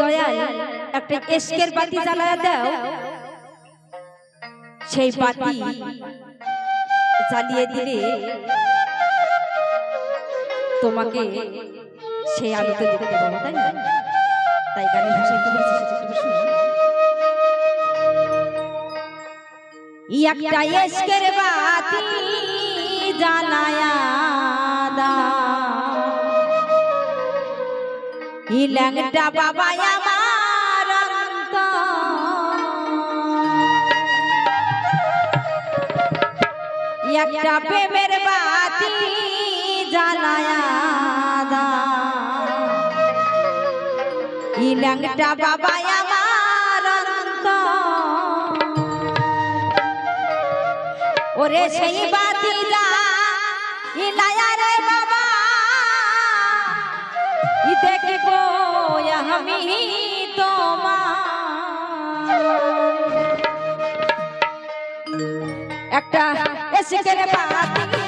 দয়াল একটা এসকের বাতি জ্বালায় দাও। সেই বাতি জ্বালিয়ে দিলে তোমাকে সেই আলোতে দেখতে পাবো তাই না? তাই গানের ভাষায় কি বলছে সেটা একটু শুনি। ই একটা এসকের বাতি। জ্বালায়া বাবা একটা প্রেমের বাতি জ্বালায়া বাবা। ওরে সেই বাতি আমি তোমার। একটা এসে বাতি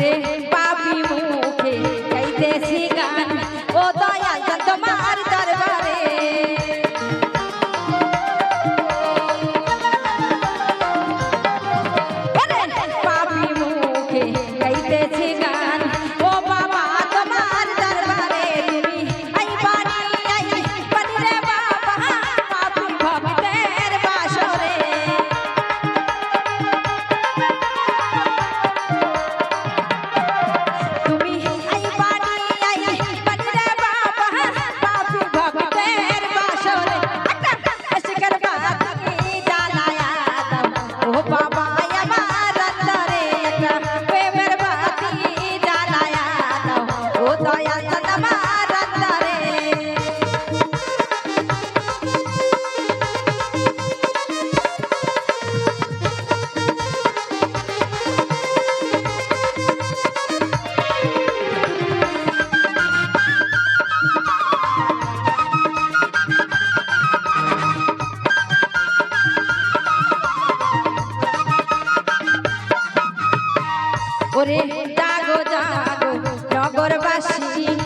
রে agora baixinho.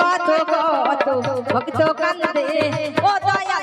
কত কত ভক্ত কান্দে। ও দয়া